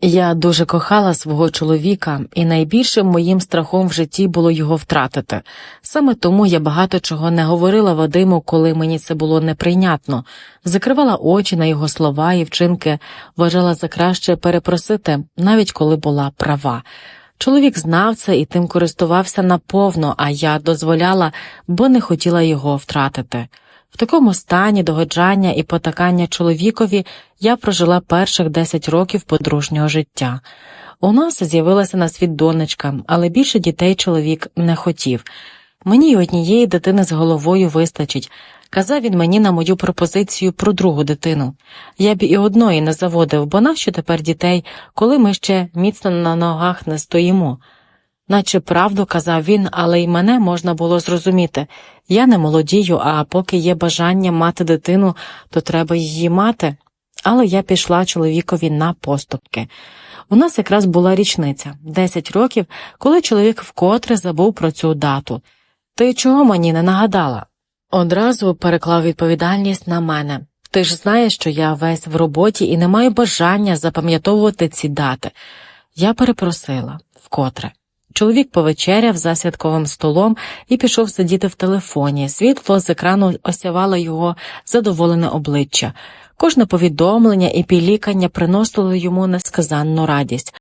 Я дуже кохала свого чоловіка, і найбільшим моїм страхом в житті було його втратити. Саме тому я багато чого не говорила Вадиму, коли мені це було неприйнятно, закривала очі на його слова і вчинки, вважала за краще перепросити, навіть коли була права. Чоловік знав це і тим користувався наповно, а я дозволяла, бо не хотіла його втратити. В такому стані догоджання і потакання чоловікові я прожила перших 10 років подружнього життя. У нас з'явилася на світ донечка, але більше дітей чоловік не хотів. Мені й однієї дитини з головою вистачить. Казав він мені на мою пропозицію про другу дитину. Я б і одної не заводив, бо нащо тепер дітей, коли ми ще міцно на ногах не стоїмо. Наче правду казав він, але й мене можна було зрозуміти. Я не молодію, а поки є бажання мати дитину, то треба її мати. Але я пішла чоловікові на поступки. У нас якраз була річниця 10 років, коли чоловік вкотре забув про цю дату. Ти чого мені не нагадала? Одразу переклав відповідальність на мене. Ти ж знаєш, що я весь в роботі і не маю бажання запам'ятовувати ці дати. Я перепросила вкотре. Чоловік повечеряв за святковим столом і пішов сидіти в телефоні. Світло з екрану осявало його задоволене обличчя. Кожне повідомлення і пілікання приносило йому несказанну радість.